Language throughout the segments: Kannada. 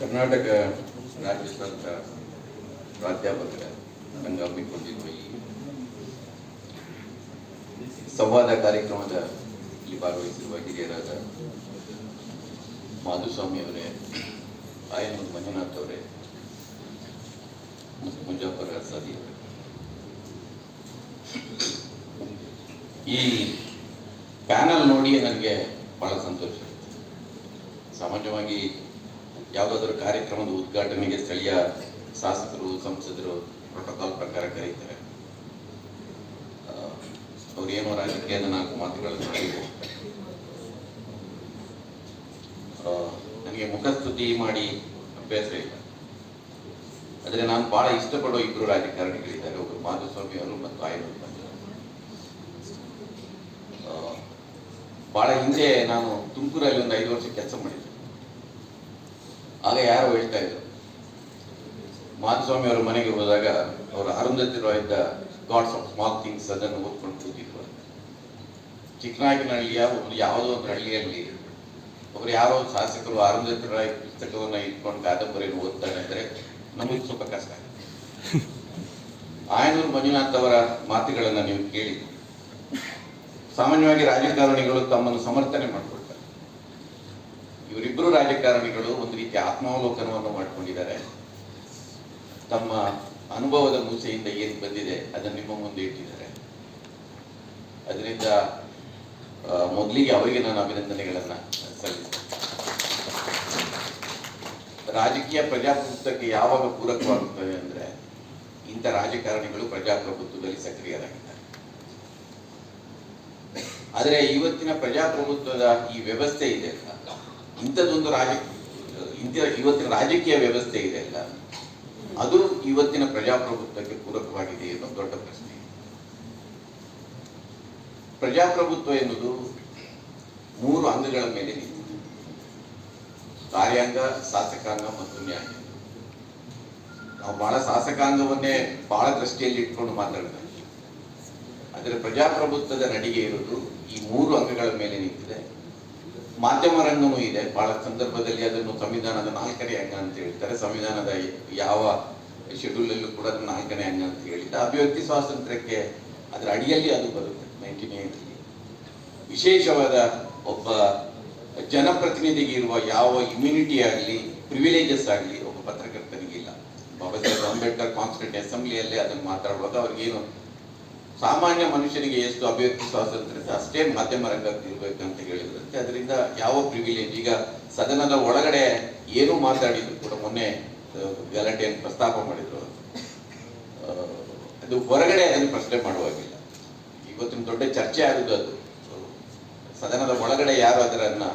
ಕರ್ನಾಟಕ ರಾಜ್ಯ ಸಂಘ ಪ್ರಾಧ್ಯಾಪಕರ ಸಂಘ ಹಮ್ಮಿಕೊಂಡಿರುವ ಈ ಸಂವಾದ ಕಾರ್ಯಕ್ರಮದ ಇಲ್ಲಿ ಭಾಗವಹಿಸಿರುವ ಹಿರಿಯರಾದ ಮಾಧುಸ್ವಾಮಿ ಅವರೇ, ಆಯನೂರು ಮಂಜುನಾಥ್ ಅವರೇ ಮತ್ತು ಮುಜಾಫರ್ ಅಸಾದಿ ಅವರೇ ಈ ಪ್ಯಾನಲ್ ನೋಡಿ ನನಗೆ ಬಹಳ ಸಂತೋಷ ಆಯ್ತು. ಯಾವುದಾದ್ರೂ ಕಾರ್ಯಕ್ರಮದ ಉದ್ಘಾಟನೆಗೆ ಸ್ಥಳೀಯ ಶಾಸಕರು ಸಂಸದರು ಪ್ರೋಟೋಕಾಲ್ ಪ್ರಕಾರ ಕರೀತಾರೆ. ಅವ್ರೇನು ರಾಜಕೀಯದ ನಾಲ್ಕು ಮಾತುಗಳನ್ನು ನನಗೆ ಮುಖಸ್ತುತಿ ಮಾಡಿ ಅಭ್ಯಾಸ ಇಲ್ಲ. ಆದರೆ ನಾನು ಬಹಳ ಇಷ್ಟಪಡೋ ಇಬ್ಬರು ರಾಜಕಾರಣಿಗಳಿದ್ದಾರೆ ಒಬ್ಬರು ಮಾಧುಸ್ವಾಮಿ ಅವರು ಮತ್ತು ಆಯುರ್ವೇದ ಮಂಜುನಾಥ್. ಆ, ಬಹಳ ಹಿಂದೆ ನಾನು ತುಮಕೂರಲ್ಲಿ ಒಂದು ಐದು ವರ್ಷ ಕೆಲಸ ಮಾಡಿದ್ದೆ. ಆಗ ಯಾರು ಹೇಳ್ತಾ ಇದ್ರು ಮಾಧುಸ್ವಾಮಿ ಅವರ ಮನೆಗೆ ಹೋದಾಗ ಅವರು ಅರುಂಧತಿ ರಾಯ್ದ ಗಾಡ್ಸ್ ಆಫ್ ಸ್ಮಾಲ್ ಥಿಂಗ್ಸ್ ಅದನ್ನು ಓದ್ಕೊಂಡು ಕೂತಿದ್ರು. ಚಿಕ್ಕನಾಗಿನಹಳ್ಳಿಯ ಒಂದು ಯಾವುದೋ ಒಂದು ಹಳ್ಳಿಯಲ್ಲಿ ಒಬ್ರು ಯಾರೋ ಶಾಸಕರು ಅರುಂಧತಿ ರಾಯ್ ಪುಸ್ತಕವನ್ನ ಇಟ್ಕೊಂಡು ಕಾದಂಬರಿಯನ್ನು ಓದ್ತಾನೆ ಅಂದ್ರೆ ನಮಗೆ ಸ್ವಲ್ಪ ಕಷ್ಟ. ಆಯನೂರು ಮಂಜುನಾಥ್ ಅವರ ಮಾತುಗಳನ್ನು ನೀವು ಕೇಳಿ, ಸಾಮಾನ್ಯವಾಗಿ ರಾಜಕಾರಣಿಗಳು ತಮ್ಮನ್ನು ಸಮರ್ಥನೆ ಮಾಡ್ಕೊಳ್ತಾರೆ. ಇವರಿಬ್ಬರು ರಾಜಕಾರಣಿಗಳು ಒಂದು ರೀತಿ ಆತ್ಮಾವಲೋಕನವನ್ನು ಮಾಡಿಕೊಂಡಿದ್ದಾರೆ. ತಮ್ಮ ಅನುಭವದ ಮೂಸೆಯಿಂದ ಏನು ಬಂದಿದೆ ಅದನ್ನು ನಿಮ್ಮ ಮುಂದೆ ಇಟ್ಟಿದ್ದಾರೆ. ಅದರಿಂದ ಮೊದಲಿಗೆ ಅವರಿಗೆ ನಾನು ಅಭಿನಂದನೆಗಳನ್ನು ಸಲ್ಲಿಸ್ತೇನೆ. ರಾಜಕೀಯ ಪ್ರಜಾಪ್ರಭುತ್ವಕ್ಕೆ ಯಾವಾಗ ಪೂರಕವಾಗುತ್ತದೆ ಅಂದ್ರೆ, ಇಂಥ ರಾಜಕಾರಣಿಗಳು ಪ್ರಜಾಪ್ರಭುತ್ವದಲ್ಲಿ ಸಕ್ರಿಯರಾಗಿದ್ದಾರೆ. ಆದರೆ ಇವತ್ತಿನ ಪ್ರಜಾಪ್ರಭುತ್ವದ ಈ ವ್ಯವಸ್ಥೆ ಇದೆ. ಇಂಥದ್ದೊಂದು ರಾಜ ಇವತ್ತಿನ ರಾಜಕೀಯ ವ್ಯವಸ್ಥೆ ಇದೆ ಅಲ್ಲ, ಅದು ಇವತ್ತಿನ ಪ್ರಜಾಪ್ರಭುತ್ವಕ್ಕೆ ಪೂರಕವಾಗಿದೆ ಅನ್ನೋ ದೊಡ್ಡ ಪ್ರಶ್ನೆ. ಪ್ರಜಾಪ್ರಭುತ್ವ ಎನ್ನುವುದು ಮೂರು ಅಂಗಗಳ ಮೇಲೆ ನಿಂತಿದೆ. ಕಾರ್ಯಾಂಗ, ಶಾಸಕಾಂಗ ಮತ್ತು ನ್ಯಾಯಾಂಗ ನಾವು ಬಹಳ ಶಾಸಕಾಂಗವನ್ನೇ ಬಹಳ ದೃಷ್ಟಿಯಲ್ಲಿ ಇಟ್ಕೊಂಡು ಮಾತಾಡ್ತಾ ಇದ್ದೀವಿ ಆದರೆ ಪ್ರಜಾಪ್ರಭುತ್ವದ ನಡಿಗೆ ಇರುವುದು ಈ ಮೂರು ಅಂಗಗಳ ಮೇಲೆ ನಿಂತಿದೆ. ಮಾಧ್ಯಮ ರಂಗನೂ ಇದೆ. ಬಹಳ ಸಂದರ್ಭದಲ್ಲಿ ಅದನ್ನು ಸಂವಿಧಾನದ ನಾಲ್ಕನೇ ಅಂಗ ಅಂತ ಹೇಳ್ತಾರೆ. ಸಂವಿಧಾನದ ಯಾವ ಶೆಡ್ಯೂಲ್ ಅಲ್ಲೂ ಕೂಡ ನಾಲ್ಕನೇ ಅಂಗ ಅಂತ ಹೇಳಿದ್ದೆ ಅಭಿವ್ಯಕ್ತಿ ಸ್ವಾತಂತ್ರ್ಯಕ್ಕೆ ಅದರ ಅಡಿಯಲ್ಲಿ ಅದು ಬರುತ್ತೆ. ನೈನ್ಟೀನ್ ಏಟ್ಲಿ ವಿಶೇಷವಾದ ಒಬ್ಬ ಜನಪ್ರತಿನಿಧಿಗೆ ಇರುವ ಯಾವ ಇಮ್ಯುನಿಟಿ ಆಗಲಿ ಪ್ರಿವಿಲೇಜಸ್ ಆಗಲಿ ಒಬ್ಬ ಪತ್ರಕರ್ತನಿಗೆ ಇಲ್ಲ ಬಾಬಾ ಸಾಹೇಬ್ ಅಂಬೇಡ್ಕರ್ ಕಾನ್ಸ್ಟಿಟ್ಯೂಂಟ್ ಅಸೆಂಬ್ಲಿಯಲ್ಲಿ ಅದನ್ನು ಮಾತಾಡುವಾಗ ಅವ್ರಿಗೇನು ಸಾಮಾನ್ಯ ಮನುಷ್ಯನಿಗೆ ಎಷ್ಟು ಅಭಿವ್ಯಕ್ತಿ ಸ್ವಾತಂತ್ರ್ಯ ಅಷ್ಟೇ ಮಾಧ್ಯಮ ರಂಗಕ್ಕೆ ಅಂತ ಹೇಳಿದ್ರಂತೆ. ಅದರಿಂದ ಯಾವ ಪ್ರಿವಿಲೇಜ್ ಈಗ ಸದನದ ಒಳಗಡೆ ಏನು ಮಾತಾಡಿದ್ರು ಕೂಡ ಮೊನ್ನೆ ಗಲಾಟೆಯನ್ನು ಪ್ರಸ್ತಾಪ ಮಾಡಿದ್ರು. ಅದು ಹೊರಗಡೆ ಅದನ್ನು ಪ್ರಶ್ನೆ ಮಾಡುವಾಗಿಲ್ಲ. ಇವತ್ತಿನ ದೊಡ್ಡ ಚರ್ಚೆ ಆಗುದು ಅದು. ಸದನದ ಒಳಗಡೆ ಯಾರು ಅದರನ್ನ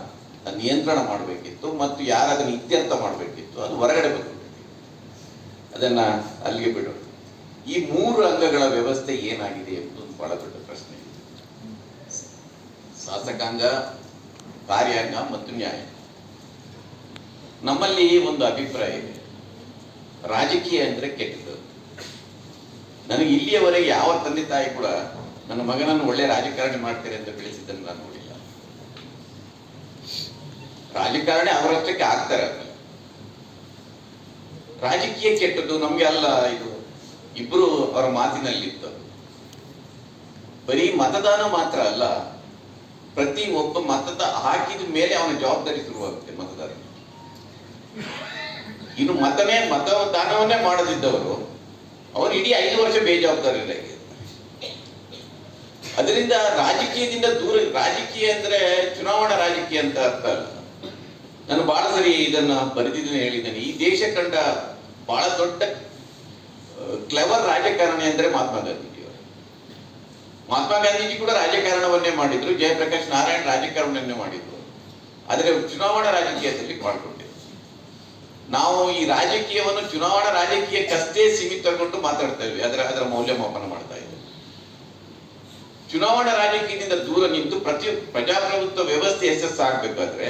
ನಿಯಂತ್ರಣ ಮಾಡಬೇಕಿತ್ತು ಮತ್ತು ಯಾರು ಅದನ್ನು ಇತ್ಯರ್ಥ ಮಾಡಬೇಕಿತ್ತು ಅದು ಹೊರಗಡೆ ಬಂದ್ಬಿಟ್ಟಿದೆ. ಅದನ್ನ ಅಲ್ಲಿಗೆ ಬಿಡೋಣ. ಈ ಮೂರು ಅಂಗಗಳ ವ್ಯವಸ್ಥೆ ಏನಾಗಿದೆ ಎಂಬುದು ಬಹಳ ದೊಡ್ಡ ಪ್ರಶ್ನೆ. ಶಾಸಕಾಂಗ, ಕಾರ್ಯಾಂಗ ಮತ್ತು ನ್ಯಾಯ. ನಮ್ಮಲ್ಲಿ ಒಂದು ಅಭಿಪ್ರಾಯ ಇದೆ. ರಾಜಕೀಯ ಅಂದ್ರೆ ಕೆಟ್ಟದ್ದು. ನನಗೆ ಇಲ್ಲಿಯವರೆಗೆ ಯಾವ ತಂದೆ ತಾಯಿ ಕೂಡ ನನ್ನ ಮಗನನ್ನು ಒಳ್ಳೆ ರಾಜಕಾರಣಿ ಮಾಡ್ತಾರೆ ಅಂತ ಬೆಳೆಸಿದ್ದನ್ನು ನಾನು ನೋಡಿಲ್ಲ. ರಾಜಕಾರಣಿ ಅವರಷ್ಟಕ್ಕೆ ಆಗ್ತಾರೆ. ರಾಜಕೀಯ ಕೆಟ್ಟದ್ದು ನಮ್ಗೆ ಅಲ್ಲ, ಇದು ಇಬ್ರು ಅವರ ಮಾತಿನಲ್ಲಿತ್ತು. ಬರೀ ಮತದಾನ ಮಾತ್ರ ಅಲ್ಲ, ಪ್ರತಿ ಒಬ್ಬ ಮತದ ಹಾಕಿದ ಮೇಲೆ ಅವನ ಜವಾಬ್ದಾರಿ ಶುರುವಾಗುತ್ತೆ ಮತದಾರ ಇನ್ನು ಮತನೇ ಮತದಾನವನ್ನೇ ಮಾಡದಿದ್ದವರು ಅವನು ಇಡೀ ಐದು ವರ್ಷ ಬೇಜವಾಬ್ದಾರಿ ಅದರಿಂದ ರಾಜಕೀಯದಿಂದ ದೂರ, ರಾಜಕೀಯ ಅಂದ್ರೆ ಚುನಾವಣಾ ರಾಜಕೀಯ ಅಂತ ಅರ್ಥ ಅಲ್ಲ. ನಾನು ಬಹಳ ಸರಿ ಇದನ್ನ ಬರೆದಿದ್ದೇನೆ, ಹೇಳಿದ್ದೇನೆ. ಈ ದೇಶ ಕಂಡ ಬಹಳ ದೊಡ್ಡ ಕ್ಲೆವರ್ ರಾಜಕಾರಣಿ ಅಂದ್ರೆ ಮಹಾತ್ಮ ಗಾಂಧೀಜಿಯವರು ಮಹಾತ್ಮ ಗಾಂಧೀಜಿ ಕೂಡ ರಾಜಕಾರಣವನ್ನೇ ಮಾಡಿದ್ರು, ಜಯಪ್ರಕಾಶ್ ನಾರಾಯಣ್ ರಾಜಕಾರಣವನ್ನೇ ಮಾಡಿದ್ರು. ಆದರೆ ಚುನಾವಣಾ ರಾಜಕೀಯದಲ್ಲಿ ಪಾಲ್ಗೊಂಡಿದ್ರು ನಾವು ಈ ರಾಜಕೀಯವನ್ನು ಚುನಾವಣಾ ರಾಜಕೀಯಕ್ಕಷ್ಟೇ ಸೀಮಿತಗೊಂಡು ಮಾತಾಡ್ತಾ ಇದ್ವಿ, ಅದರ ಅದರ ಮೌಲ್ಯಮಾಪನ ಮಾಡ್ತಾ ಇದ್ವಿ. ಚುನಾವಣಾ ರಾಜಕೀಯದಿಂದ ದೂರ ನಿಂತು ಪ್ರತಿ ಪ್ರಜಾಪ್ರಭುತ್ವ ವ್ಯವಸ್ಥೆ ಯಶಸ್ಸಾಗಬೇಕಾದ್ರೆ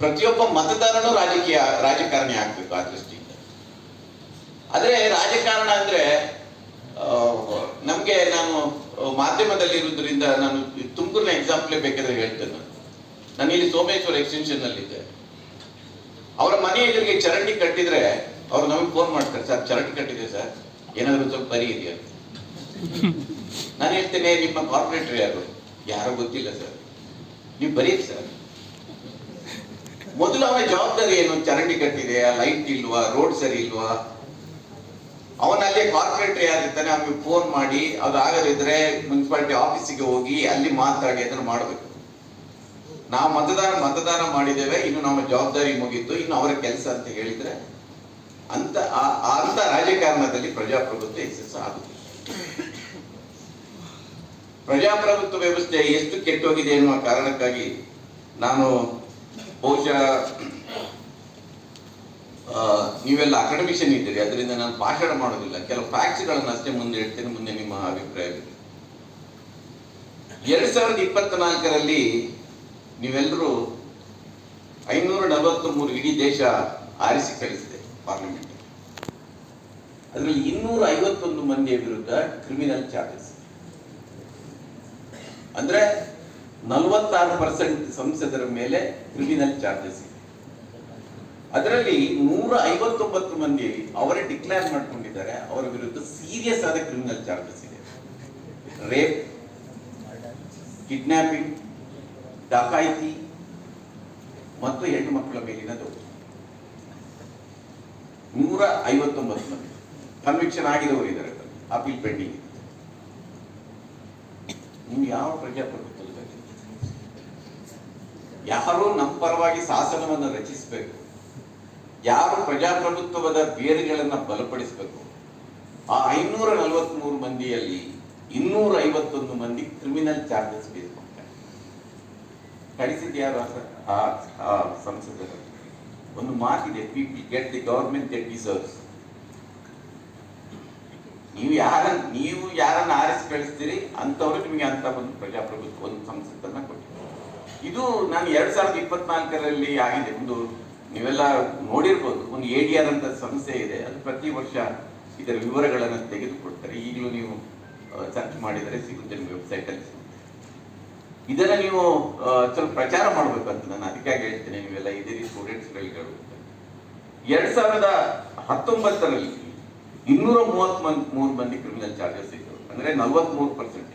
ಪ್ರತಿಯೊಬ್ಬ ಮತದಾರನು ರಾಜಕೀಯ ರಾಜಕಾರಣಿ ಆಗ್ಬೇಕು ಆ ದೃಷ್ಟಿಯಿಂದ. ಆದ್ರೆ ರಾಜಕಾರಣ ಅಂದ್ರೆ ನಮಗೆ ನಾನು ಮಾಧ್ಯಮದಲ್ಲಿ ಇರುವುದರಿಂದ ನಾನು ತುಮಕೂರಿನ ಎಕ್ಸಾಂಪಲ್ ಬೇಕಾದ್ರೆ ಹೇಳ್ತೇನೆ. ನಾನು ಇಲ್ಲಿ ಸೋಮೇಶ್ವರ ಎಕ್ಸ್ಟೆನ್ಷನ್ ನಲ್ಲಿದ್ದೆ. ಅವರ ಮನೆ ಎದುರಿಗೆ ಚರಂಡಿ ಕಟ್ಟಿದ್ರೆ ಅವ್ರು ನಮಗೆ ಫೋನ್ ಮಾಡ್ತಾರೆ, ಸರ್, ಚರಂಡಿ ಕಟ್ಟಿದೆ, ಸರ್. ಏನಾದ್ರು ಸ್ವಲ್ಪ ಬರಿ ಇದೆಯಾ? ನಾನು ಹೇಳ್ತೇನೆ, ನಿಮ್ಮ ಕಾರ್ಪೊರೇಟರ್ ಯಾರು? ಯಾರೋ ಗೊತ್ತಿಲ್ಲ, ಸರ್. ನೀವು ಬರೀರಿ, ಸರ್. ಮೊದಲು ಅವನ ಜವಾಬ್ದಾರಿ ಏನು? ಚರಂಡಿ ಕಟ್ಟಿದೆಯಾ? ಲೈಟ್ ಇಲ್ವಾ? ರೋಡ್ ಸರಿ ಇಲ್ವಾ? ಅವನಲ್ಲಿ ಕಾರ್ಪೊರೇಟರ್ ಯಾರಿರ್ತಾನೆ, ಅವನಿಗೆ ಫೋನ್ ಮಾಡಿ, ಅದು ಆಗದಿದ್ರೆ ಮುನ್ಸಿಪಾಲಿಟಿ ಆಫೀಸಿಗೆ ಹೋಗಿ ಅಲ್ಲಿ ಮಾತಾಡಿ ಅದನ್ನು ಮಾಡಬೇಕು. ನಾವು ಮತದಾನ ಮತದಾನ ಮಾಡಿದ್ದೇವೆ, ಇನ್ನು ನಮ್ಮ ಜವಾಬ್ದಾರಿ ಮುಗೀತು, ಇನ್ನು ಅವರ ಕೆಲಸ ಅಂತ ಹೇಳಿದ್ರೆ ಅಂತ ಅಂತ ರಾಜಕಾರಣದಲ್ಲಿ ಪ್ರಜಾಪ್ರಭುತ್ವ ಯಶಸ್ಸು ಆಗುತ್ತೆ. ಪ್ರಜಾಪ್ರಭುತ್ವ ವ್ಯವಸ್ಥೆ ಎಷ್ಟು ಕೆಟ್ಟೋಗಿದೆ ಎನ್ನುವ ಕಾರಣಕ್ಕಾಗಿ ನಾನು ಬಹುಶಃ ನೀವೆಲ್ಲ ಅಕಾಡೆಮಿಷನ್ ಇದ್ದೀರಿ, ಅದರಿಂದ ನಾನು ಭಾಷಣ ಮಾಡೋದಿಲ್ಲ. ಕೆಲವು ಫ್ಯಾಕ್ಟ್ಸ್ಗಳನ್ನು ಅಷ್ಟೇ ಮುಂದೆ ಇಡ್ತೇನೆ, ಮುಂದೆ ನಿಮ್ಮ ಅಭಿಪ್ರಾಯ ಎರಡ್ ಸಾವಿರದ ಇಪ್ಪತ್ನಾಲ್ಕರಲ್ಲಿ ನೀವೆಲ್ಲರೂ ಐನೂರ ನಲವತ್ತ್ ಮೂರು ಇಡೀ ದೇಶ ಆರಿಸಿ ಕಳಿಸಿದೆ ಪಾರ್ಲಿಮೆಂಟ್ ಅದರಲ್ಲಿ ಇನ್ನೂರ ಐವತ್ತೊಂದು ಮಂದಿಯ ವಿರುದ್ಧ ಕ್ರಿಮಿನಲ್ ಚಾರ್ಜಸ್ ಅಂದ್ರೆ ನಲವತ್ತಾರು ಪರ್ಸೆಂಟ್ ಸಂಸದರ ಮೇಲೆ ಕ್ರಿಮಿನಲ್ ಚಾರ್ಜಸ್ ಅದರಲ್ಲಿ ನೂರ ಐವತ್ತೊಂಬತ್ತು ಮಂದಿ ಅವರೇ ಡಿಕ್ಲೇರ್ ಮಾಡ್ಕೊಂಡಿದ್ದಾರೆ, ಅವರ ವಿರುದ್ಧ ಸೀರಿಯಸ್ ಆದ ಕ್ರಿಮಿನಲ್ ಚಾರ್ಜಸ್ ಇದೆ. ರೇಪ್ ಕಿಡ್ನಾಪಿಂಗ್ ಡಕಾಯಿತಿ ಮತ್ತು ಹೆಣ್ಣು ಮಕ್ಕಳ ಮೇಲಿನ ದೌರ್ಜನ್ಯ. ನೂರ ಐವತ್ತೊಂಬತ್ತು ಮಂದಿ. ಕನ್ವಿಕ್ಷನ್ ಆಗಿದವರು ಇದ್ದಾರೆ ಅಪೀಲ್ ಪೆಂಡಿಂಗ್ ನೀವು ಯಾವ ಪ್ರಜಾಪ್ರಭುತ್ವದಲ್ಲಿ ಯಾರು ನಮ್ಮ ಪರವಾಗಿ ಶಾಸನವನ್ನು ರಚಿಸಬೇಕು. ಯಾರು ಪ್ರಜಾಪ್ರಭುತ್ವದ ಬೇರುಗಳನ್ನು ಬಲಪಡಿಸಬೇಕು? ಆ ಐನೂರ ನಲವತ್ಮೂರು ಮಂದಿಯಲ್ಲಿ ಇನ್ನೂರ ಐವತ್ತೊಂದು ಮಂದಿ ಕ್ರಿಮಿನಲ್ ಚಾರ್ಜಸ್ ಬೇಸ್ಕೊಂತಾರೆ ಕಳಿಸಿದ್ಯಾರು ಆ ಸಂಸದರು. ಒಂದು ಮಾತಿದೆ people get the government get deserves ನೀವು ಯಾರ ನೀವು ಯಾರನ್ನ ಆರಿಸಿ ಕಳಿಸ್ತೀರಿ ಅಂತವ್ರು ನಿಮಗೆ ಅಂತ ಒಂದು ಪ್ರಜಾಪ್ರಭುತ್ವ, ಒಂದು ಸಂಸತ್ತನ್ನ ಕೊಟ್ಟಿದ್ದಾರೆ. ಇದು ನಾನು ಎರಡ್ ಸಾವಿರದ ಇಪ್ಪತ್ನಾಲ್ಕರಲ್ಲಿ ಆಗಿದೆ. ಒಂದು ನೀವೆಲ್ಲ ನೋಡಿರ್ಬೋದು, ಒಂದು ಎ ಡಿ ಆರ್ ಅಂತ ಸಂಸ್ಥೆ ಇದೆ, ಅದು ಪ್ರತಿ ವರ್ಷ ಇದರ ವಿವರಗಳನ್ನು ತೆಗೆದುಕೊಡ್ತಾರೆ. ಈಗಲೂ ನೀವು ಸರ್ಚ್ ಮಾಡಿದರೆ ಸಿಗುತ್ತೆ ನಿಮ್ಮ ವೆಬ್ಸೈಟ್ ಅಲ್ಲಿ ಸಿಗುತ್ತೆ. ಇದನ್ನ ನೀವು ಸ್ವಲ್ಪ ಪ್ರಚಾರ ಮಾಡಬೇಕು ಅಂತ ನಾನು ಅದಕ್ಕಾಗಿ ಹೇಳ್ತೇನೆ, ನೀವೆಲ್ಲ ಇದ್ದೀರಿ ಸ್ಟೂಡೆಂಟ್ಸ್ಗಳು ಎರಡ್ ಸಾವಿರದ ಹತ್ತೊಂಬತ್ತರಲ್ಲಿ ಇನ್ನೂರ ಮೂವತ್ತ್ ಮೂರು ಮಂದಿ ಕ್ರಿಮಿನಲ್ ಚಾರ್ಜಸ್ ಇದ್ದರು ಅಂದ್ರೆ ನಲವತ್ತ್ಮೂರು ಪರ್ಸೆಂಟ್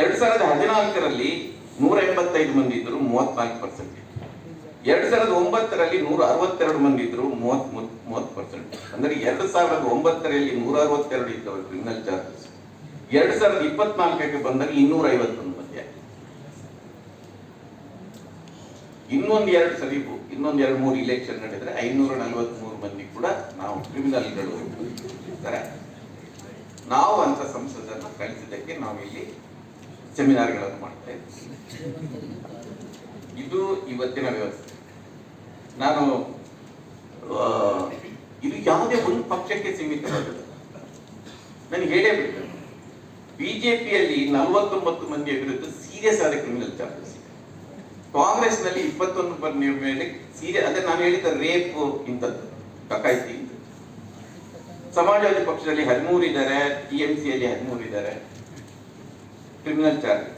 ಎರಡ್ ಸಾವಿರದ ಹದಿನಾಲ್ಕರಲ್ಲಿ ನೂರ ಎಂಬತ್ತೈದು ಮಂದಿ ಇದ್ದರು ಮೂವತ್ನಾಲ್ಕು ಪರ್ಸೆಂಟ್ ಎರಡ್ ಸಾವಿರದ ಒಂಬತ್ತರಲ್ಲಿ ನೂರ ಅರವತ್ತೆರಡು ಮಂದಿ ಇದ್ರು ಮೂವತ್ ಮೂವತ್ತು ಪರ್ಸೆಂಟ್ ಅಂದ್ರೆ ಎರಡ್ ಸಾವಿರದ ಒಂಬತ್ತರಲ್ಲಿ ನೂರ ಅರವತ್ತೆರಡು ಇದ್ದವರು ಕ್ರಿಮಿನಲ್ ಚಾರ್ಜಸ್ ಎರಡ್ ಸಾವಿರದ ಇಪ್ಪತ್ನಾಲ್ಕಕ್ಕೆ ಬಂದಾಗ ಇನ್ನೂರ ಐವತ್ತೊಂದು ಮಂದಿ ಇನ್ನೊಂದು ಎರಡು ಸರಿ ಇನ್ನೊಂದು ಎರಡು ಮೂರು ಇಲೆಕ್ಷನ್ ನಡೆದ್ರೆ ಐನೂರ ನಲವತ್ಮೂರು ಮಂದಿ ಕೂಡ ನಾವು ಕ್ರಿಮಿನಲ್ಗಳು ನಾವು ಅಂತ ಸಂಸದನ್ನು ಕಳಿಸಿದ್ದಕ್ಕೆ ನಾವು ಇಲ್ಲಿ ಸೆಮಿನಾರ್ಗಳನ್ನು ಮಾಡ್ತಾ ಇದ್ದೀವಿ. ಇದು ಇವತ್ತಿನ ವ್ಯವಸ್ಥೆ. ನಾನು ಇದು ಯಾವುದೇ ಒಂದು ಪಕ್ಷಕ್ಕೆ ಸೀಮಿತವಾದದ್ದು ನನಗೆ ಹೇಳೇ ಬಿಟ್ಟು ಬಿಜೆಪಿಯಲ್ಲಿ ನಲವತ್ತೊಂಬತ್ತು ಮಂದಿಯ ವಿರುದ್ಧ ಸೀರಿಯಸ್ ಆದ ಕ್ರಿಮಿನಲ್ ಚಾರ್ಜಸ್ ಇದೆ. ಕಾಂಗ್ರೆಸ್ನಲ್ಲಿ ಇಪ್ಪತ್ತೊಂದು ಮಂದಿಯ ಮೇಲೆ ಸೀರಿಯಸ್ ಅದೇ ನಾನು ಹೇಳಿದ ರೇಪ್ ಇಂಥದ್ದು, ಡಕಾಯಿತಿ ಸಮಾಜವಾದಿ ಪಕ್ಷದಲ್ಲಿ ಹದಿಮೂರು ಇದ್ದಾರೆ ಟಿ ಎಂ ಸಿಯಲ್ಲಿ ಹದಿಮೂರು ಇದ್ದಾರೆ. ಕ್ರಿಮಿನಲ್ ಚಾರ್ಜ್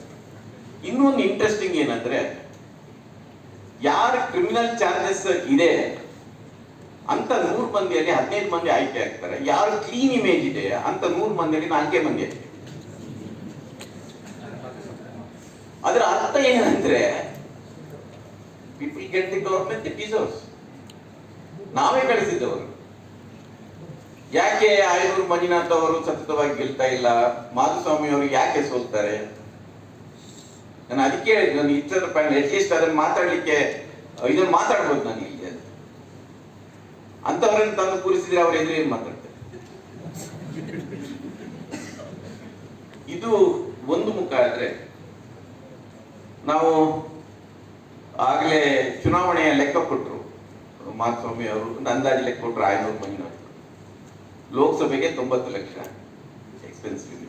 ಇನ್ನೊಂದು ಇಂಟ್ರೆಸ್ಟಿಂಗ್ ಏನಂದ್ರೆ ಯಾರು ಕ್ರಿಮಿನಲ್ ಚಾರ್ಜಸ್ ಇದೆ ಅಂತ ನೂರು ಮಂದಿಯಲ್ಲಿ, ಹದಿನೈದು ಮಂದಿ ಆಯ್ಕೆ ಆಗ್ತಾರೆ. ಯಾರು ಕ್ಲೀನ್ ಇಮೇಜ್ ಇದೆ ಅಂತ ನೂರು ಮಂದಿಯಲ್ಲಿ ನಾಲ್ಕೇ ಮಂದಿ ಅದರ ಅರ್ಥ ಏನಂದ್ರೆ people get the government deserves ನಾವೇ ಕಳಿಸಿದ್ದವರು. ಯಾಕೆ ಆಯೂರು ಮಂಜುನಾಥ್ ಅವರು ಸತತವಾಗಿ ಗೆಲ್ತಾ ಇಲ್ಲ? ಮಾಧುಸ್ವಾಮಿ ಅವರು ಯಾಕೆ ಸೋಲ್ತಾರೆ? ನಾನು ಅದಕ್ಕೆ ನಾನು ಇಷ್ಟರ ಪಾಯಿಂಟ್ ಅಟ್ಲೀಸ್ಟ್ ಅದನ್ನು ಮಾತಾಡ್ಲಿಕ್ಕೆ ಇದನ್ನು ಮಾತಾಡ್ಬೋದು ನಾನು ಇಲ್ಲಿ ಅಂತ ಅಂತವರನ್ನು ತಂದು ಕೂರಿಸಿದ್ರೆ ಅವ್ರ ಎದುರು ಏನು ಮಾತಾಡ್ತಾರೆ? ಇದು ಒಂದು ಮುಖ ಆದ್ರೆ ನಾವು ಆಗಲೇ ಚುನಾವಣೆಯ ಲೆಕ್ಕ ಕೊಟ್ಟರು ಮಾಧುಸ್ವಾಮಿ ಅವರು ನಂದಾಜ್ ಅಂದಾಜು ಲೆಕ್ಕ ಕೊಟ್ಟರು ಐನೂರು ಮಂಜಿನವರು ಲೋಕಸಭೆಗೆ ತೊಂಬತ್ತು ಲಕ್ಷ ಎಕ್ಸ್ಪೆನ್ಸಿವ್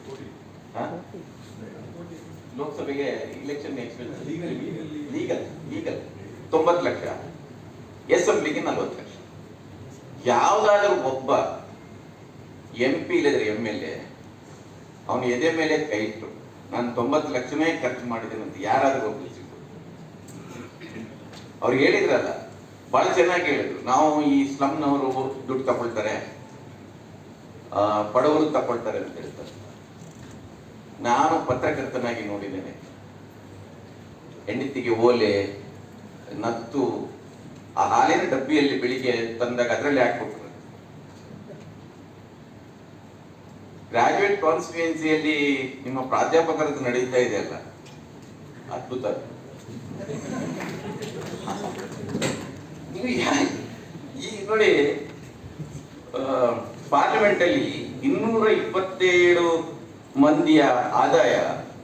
ಲೋಕಸಭೆಗೆ ಇಲೆಕ್ಷನ್ ಎಕ್ಸ್ಪೆನ್ಸ್ ಲೀಗಲ್ ಲೀಗಲ್ ತೊಂಬತ್ತು ಲಕ್ಷ. ಎಸ್ಎಂಬಿಗೆ ನಲ್ವತ್ತು ಲಕ್ಷ. ಯಾವುದಾದ್ರೂ ಒಬ್ಬ ಎಂ ಪಿ ಇಲ್ಲದ್ರೆ ಎಂ ಎಲ್ ಎ ಅವನು ಎದೆ ಮೇಲೆ ಕೈ ಇಟ್ಟು ನಾನು ತೊಂಬತ್ತು ಲಕ್ಷನೇ ಖರ್ಚು ಮಾಡಿದ್ದೇನೆ ಅಂತ ಯಾರಾದರೂ ಒಬ್ಬರು ಸಿಗ್ಬೋದು. ಅವ್ರು ಹೇಳಿದ್ರಲ್ಲ ಬಹಳ ಚೆನ್ನಾಗಿ ಹೇಳಿದ್ರು. ನಾವು ಈ ಸ್ಲಮ್ನವರು ದುಡ್ಡು ತಗೊಳ್ತಾರೆ ಬಡವರು ತಗೊಳ್ತಾರೆ ಅಂತ ಹೇಳ್ತಾರೆ. ನಾನು ಪತ್ರಕರ್ತನಾಗಿ ನೋಡಿದ್ದೇನೆ. ಹೆಂಡತಿಗೆ ಓಲೆ, ನತ್ತು, ಆ ಹಾಲಿನ ಡಬ್ಬಿಯಲ್ಲಿ ಬೆಳಿಗ್ಗೆ ತಂದಾಗ ಅದರಲ್ಲಿ ಹಾಕ್ಬಿಟ್ರು ಗ್ರಾಜುಯೇಟ್ ಕಾನ್ಸ್ಟಿಟ್ಯೂನ್ಸಿಯಲ್ಲಿ ನಿಮ್ಮ ಪ್ರಾಧ್ಯಾಪಕರದ್ದು ನಡೀತಾ ಇದೆ ಅಲ್ಲ? ಅದ್ಭುತ. ನೀವು ಈ ನೋಡಿ ಪಾರ್ಲಿಮೆಂಟ್ ಅಲ್ಲಿ ಇನ್ನೂರ ಇಪ್ಪತ್ತೇಳು ಮಂದಿಯ ಆದಾಯ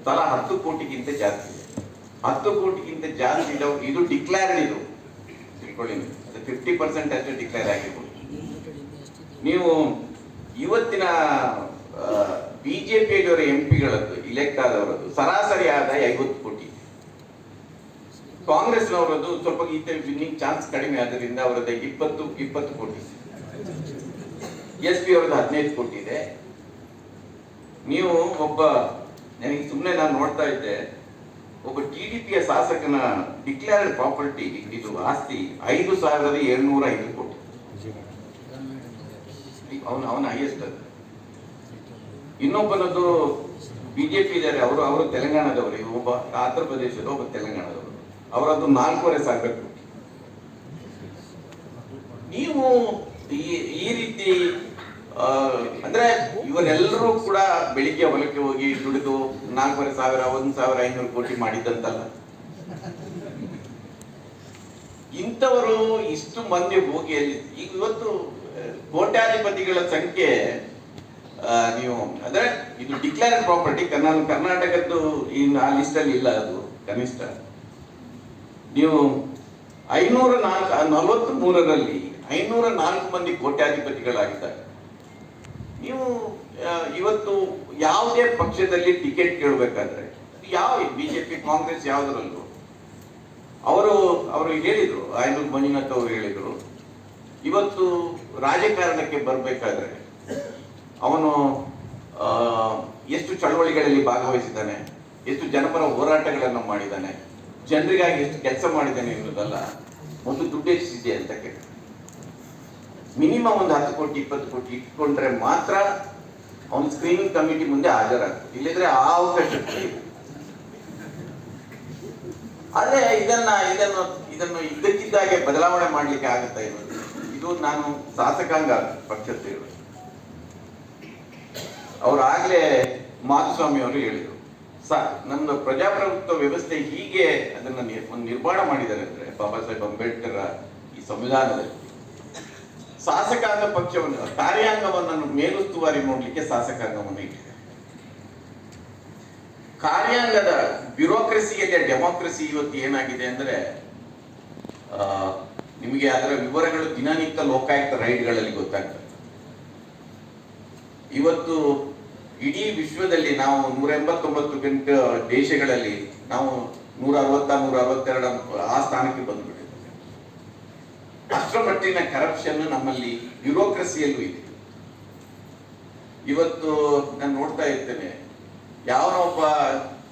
ತಲಾ ಹತ್ತು ಕೋಟಿಗಿಂತ ಜಾಸ್ತಿ. ಇದೆ ಹತ್ತು ಕೋಟಿಗಿಂತ ಜಾಸ್ತಿ ಇದೆ ಇದು ಡಿಕ್ಲೇರ್ಡ್ ಇದು ತಿಳ್ಕೊಳ್ಳಿ. ಅದು ಫಿಫ್ಟಿ ಪರ್ಸೆಂಟ್ ಅಷ್ಟು ಡಿಕ್ಲೇರ್ ಆಗಿರ್ಬೋದು. ನೀವು ಇವತ್ತಿನ ಬಿಜೆಪಿಯವರ ಎಂ ಪಿಗಳದ್ದು ಇಲೆಕ್ಟ್ ಆದವರದ್ದು ಸರಾಸರಿ ಆದಾಯ ಐವತ್ತು ಕೋಟಿ. ಕಾಂಗ್ರೆಸ್ನವರದ್ದು ಸ್ವಲ್ಪ ವಿನ್ನಿಂಗ್ ಚಾನ್ಸ್ ಕಡಿಮೆ ಆದ್ದರಿಂದ ಅವರದ್ದು ಇಪ್ಪತ್ತು ಇಪ್ಪತ್ತು ಕೋಟಿ. ಎಸ್ ಪಿ ಅವರದ್ದು ಹದಿನೈದು ಕೋಟಿ ಇದೆ. ನೀವು ಒಬ್ಬ, ನನಗೆ ಸುಮ್ಮನೆ ನಾನು ನೋಡ್ತಾ ಇದ್ದೆ, ಒಬ್ಬ ಟಿ ಡಿ ಪಿಯ ಶಾಸಕನ ಡಿಕ್ಲೇರ್ಡ್ ಪ್ರಾಪರ್ಟಿ ಇದು ಆಸ್ತಿ ಐದು ಸಾವಿರದ ಏಳ್ನೂರ ಐದು ಕೋಟಿ. ಅವನು, ಅವನ ಹೈಯೆಸ್ಟ್ ಅದು. ಇನ್ನೊಬ್ಬನದ್ದು ಬಿಜೆಪಿ ಇದ್ದಾರೆ, ಅವರು ಅವರು ತೆಲಂಗಾಣದವರು ಒಬ್ಬ ಆಂಧ್ರ ಪ್ರದೇಶದ ಒಬ್ಬ ತೆಲಂಗಾಣದವರು. ಅವರದ್ದು ನಾಲ್ಕೂವರೆ ಸಾವಿರ ಕೋಟಿ. ನೀವು ಈ ರೀತಿ ಅಂದ್ರೆ ಇವರೆಲ್ಲರೂ ಕೂಡ ಬೆಳಿಗ್ಗೆ ಹೊಲಕ್ಕೆ ಹೋಗಿ ದುಡಿದು ನಾಲ್ಕೂವರೆ ಸಾವಿರ, ಒಂದ್ ಸಾವಿರ ಐನೂರು ಕೋಟಿ ಮಾಡಿದ್ದಂತಲ್ಲ. ಇಂಥವರು ಇಷ್ಟು ಮಂದಿ ಹೋಗಿ ಅಲ್ಲಿ, ಈಗ ಇವತ್ತು ಕೋಟ್ಯಾಧಿಪತಿಗಳ ಸಂಖ್ಯೆ ನೀವು, ಅಂದ್ರೆ ಇದು ಡಿಕ್ಲೇರ್ ಪ್ರಾಪರ್ಟಿ ಕರ್ನಾ ಕರ್ನಾಟಕದ್ದು ಈ ಆ ಲಿಸ್ಟ್ ಅಲ್ಲಿ ಇಲ್ಲ ಅದು, ಕನಿಷ್ಠ. ನೀವು ಐನೂರ ನಾಲ್ಕು ನಲವತ್ತು ಮೂರರಲ್ಲಿ ಐನೂರ ನಾಲ್ಕು ಮಂದಿ ಕೋಟ್ಯಾಧಿಪತಿಗಳಾಗಿದ್ದಾರೆ. ನೀವು ಇವತ್ತು ಯಾವುದೇ ಪಕ್ಷದಲ್ಲಿ ಟಿಕೆಟ್ ಕೇಳಬೇಕಾದ್ರೆ ಯಾವ ಬಿಜೆಪಿ, ಕಾಂಗ್ರೆಸ್ ಯಾವುದರಲ್ಲೂ, ಅವರು ಅವರು ಹೇಳಿದರು, ಆಯ್ನೂರು ಮಂಜುನಾಥ್ ಅವರು ಹೇಳಿದರು, ಇವತ್ತು ರಾಜಕಾರಣಕ್ಕೆ ಬರಬೇಕಾದ್ರೆ, ಅವನು ಎಷ್ಟು ಚಳವಳಿಗಳಲ್ಲಿ ಭಾಗವಹಿಸಿದ್ದಾನೆ, ಎಷ್ಟು ಜನಪರ ಹೋರಾಟಗಳನ್ನು ಮಾಡಿದ್ದಾನೆ, ಜನರಿಗಾಗಿ ಎಷ್ಟು ಕೆಲಸ ಮಾಡಿದ್ದಾನೆ ಎನ್ನುವುದಲ್ಲ ಒಂದು ದುಡ್ಡು ಎಷ್ಟಿದೆ ಅಂತ ಕೇಳಿ ಮಿನಿಮಮ್ ಒಂದು ಹತ್ತು ಕೋಟಿ, ಇಪ್ಪತ್ತು ಕೋಟಿ ಇಟ್ಕೊಂಡ್ರೆ ಮಾತ್ರ ಅವನು ಸ್ಕ್ರೀನಿಂಗ್ ಕಮಿಟಿ ಮುಂದೆ ಹಾಜರಾಗ್ತದೆ. ಇಲ್ಲದ್ರೆ ಆ ಅವಕಾಶ. ಆದ್ರೆ ಇದನ್ನ, ಇದನ್ನು ಇದನ್ನು ಇದ್ದಕ್ಕಿದ್ದಾಗೆ ಬದಲಾವಣೆ ಮಾಡ್ಲಿಕ್ಕೆ ಆಗುತ್ತಾ ಇರೋದು? ಇದು ನಾನು ಶಾಸಕಾಂಗ ಪಕ್ಷದ ಹೇಳೋದು. ಅವ್ರು ಆಗ್ಲೇ ಮಾಧುಸ್ವಾಮಿ ಅವರು ಹೇಳಿದರು. ಸರ್, ನಮ್ದು ಪ್ರಜಾಪ್ರಭುತ್ವ ವ್ಯವಸ್ಥೆ ಹೀಗೆ ಅದನ್ನ ಒಂದು ನಿರ್ಮಾಣ ಮಾಡಿದ್ದಾರೆ ಅಂದ್ರೆ ಬಾಬಾ ಸಾಹೇಬ್ ಅಂಬೇಡ್ಕರ್ ಈ ಸಂವಿಧಾನದಲ್ಲಿ ಶಾಸಕಾಂಗ ಪಕ್ಷವನ್ನು, ಕಾರ್ಯಾಂಗವನ್ನು ಮೇಲುಸ್ತುವಾರಿ ನೋಡ್ಲಿಕ್ಕೆ ಶಾಸಕಾಂಗವನ್ನು ಇಟ್ಟಿದೆ. ಕಾರ್ಯಾಂಗದ ಬ್ಯೂರೋಕ್ರಸಿಯಲ್ಲಿ ಡೆಮೋಕ್ರಸಿ ಇವತ್ತು ಏನಾಗಿದೆ ಅಂದ್ರೆ ನಿಮಗೆ ಅದರ ವಿವರಗಳು ದಿನನಿತ್ಯ ಲೋಕಾಯುಕ್ತ ರೈಡ್ಗಳಲ್ಲಿ ಗೊತ್ತಾಗ್ತದೆ. ಇವತ್ತು ಇಡೀ ವಿಶ್ವದಲ್ಲಿ ನಾವು ನೂರ ಎಂಬತ್ತೊಂಬತ್ತು ಗಂಟೆ ದೇಶಗಳಲ್ಲಿ ನಾವು ನೂರ ಅರವತ್ತ ನೂರ ಅರವತ್ತೆರಡ ಆ ಸ್ಥಾನಕ್ಕೆ ಬಂದ್ಬಿಟ್ಟಿದ್ದೇವೆ ಅಷ್ಟರ ಮಟ್ಟಿನ ಕರಪ್ಷನ್ ನಮ್ಮಲ್ಲಿ ಬ್ಯೂರೋಕ್ರಸಿಯಲ್ಲೂ ಇದೆ. ಇವತ್ತು ನಾನು ನೋಡ್ತಾ ಇರ್ತೇನೆ, ಯಾವನೋ ಒಬ್ಬ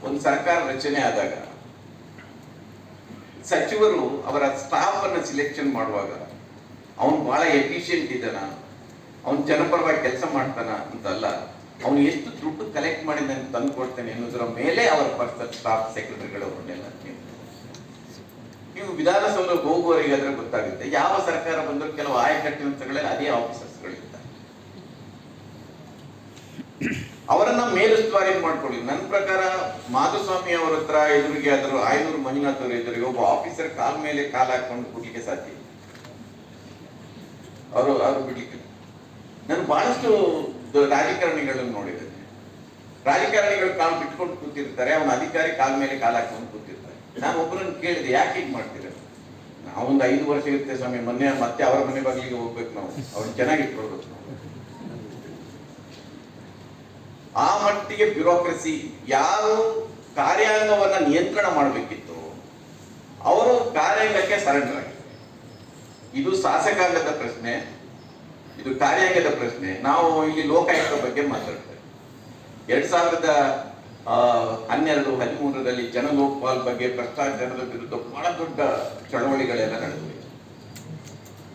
ಒಂದು ಸರ್ಕಾರ ರಚನೆ ಆದಾಗ, ಸಚಿವರು ಅವರ ಸ್ಟಾಫ್ ಅನ್ನು ಸಿಲೆಕ್ಷನ್ ಮಾಡುವಾಗ, ಅವನು ಬಹಳ ಎಫಿಷಿಯಂಟ್ ಇದ್ದಾನ, ಅವನು ಜನಪರವಾಗಿ ಕೆಲಸ ಮಾಡ್ತಾನ ಅಂತಲ್ಲ, ಅವನು ಎಷ್ಟು ದುಡ್ಡು ಕಲೆಕ್ಟ್ ಮಾಡಿ ನಾನು ತಂದು ಕೊಡ್ತೇನೆ ಅನ್ನೋದರ ಮೇಲೆ ಅವರ ಪರ್ಸನಲ್ ಸ್ಟಾಫ್ ಸೆಕ್ರೆಟರಿಗಳು ಸೆಕ್ರೆಟರಿಗಳವರನ್ನೆಲ್ಲ ನೀವು ವಿಧಾನಸೌಧಕ್ಕೆ ಹೋಗುವವರಿಗೆ ಆದ್ರೆ ಗೊತ್ತಾಗುತ್ತೆ. ಯಾವ ಸರ್ಕಾರ ಬಂದರೂ ಕೆಲವು ಆಯಕಟ್ಟಿನ ಅಂಶಗಳಲ್ಲಿ ಅದೇ ಆಫೀಸರ್ಸ್ಗಳಿರ್ತಾರೆ ಅವರನ್ನ ಮೇಲುಸ್ತುವಾರಿ ಮಾಡ್ಕೊಳ್ಳಿ. ನನ್ನ ಪ್ರಕಾರ ಮಾಧುಸ್ವಾಮಿ ಅವರ ಹತ್ರ ಎದುರಿಗೆ ಆದರೂ ಆಯನೂರು ಮಂಜುನಾಥ್ ಅವರ ಎದುರಿಗೆ ಒಬ್ಬ ಆಫೀಸರ್ ಕಾಲ್ ಮೇಲೆ ಕಾಲ್ ಹಾಕೊಂಡು ಕೂಡ್ಲಿಕ್ಕೆ ಸಾಧ್ಯ. ಅವರು ಅವರು ಬಿಡ್ಲಿಕ್ಕೆ ನಾನು ಬಹಳಷ್ಟು ರಾಜಕಾರಣಿಗಳನ್ನು ನೋಡಿದ್ದೇನೆ. ರಾಜಕಾರಣಿಗಳು ಕಾಲ್ ಬಿಟ್ಕೊಂಡು ಕೂತಿರ್ತಾರೆ. ಅವನ ಅಧಿಕಾರಿ ಕಾಲ್ ಮೇಲೆ ಕಾಲ್ ಹಾಕೊಂಡು ನಾನು ಒಬ್ಬರನ್ನು ಕೇಳಿದೆ, ಯಾಕೆ ಹೀಗೆ ಮಾಡ್ತೀರ? ನಾವೊಂದು ಐದು ವರ್ಷ ಇರುತ್ತೆ ಸ್ವಾಮಿ, ಮೊನ್ನೆ ಮತ್ತೆ ಅವರ ಮನೆ ಬಾಗಿಲಿಗೆ ಹೋಗ್ಬೇಕು ನಾವು. ಅವ್ರನ್ನ ಚೆನ್ನಾಗಿ ಇಟ್ಕೊಳ್ಬೇಕು ನಾವು. ಆ ಮಟ್ಟಿಗೆ ಬ್ಯೂರೋಕ್ರಸಿ ಯಾರು ಕಾರ್ಯಾಂಗವನ್ನ ನಿಯಂತ್ರಣ ಮಾಡಬೇಕಿತ್ತು, ಅವರು ಕಾರ್ಯಾಂಗಕ್ಕೆ ಸರೆಂಡರ್ ಇದು ಶಾಸಕಾಂಗದ ಪ್ರಶ್ನೆ, ಇದು ಕಾರ್ಯಾಂಗದ ಪ್ರಶ್ನೆ. ನಾವು ಇಲ್ಲಿ ಲೋಕಾಯುಕ್ತ ಬಗ್ಗೆ ಮಾತಾಡ್ತೇವೆ. ಎರಡ್ ಸಾವಿರದ ಹನ್ನೆರಡು ಹದಿಮೂರರಲ್ಲಿ ಜನ ಲೋಕಪಾಲ್ ಬಗ್ಗೆ ಭ್ರಷ್ಟಾಚಾರದ ವಿರುದ್ಧ ಬಹಳ ದೊಡ್ಡ ಚಳವಳಿಗಳೆಲ್ಲ ನಡೆದಿವೆ.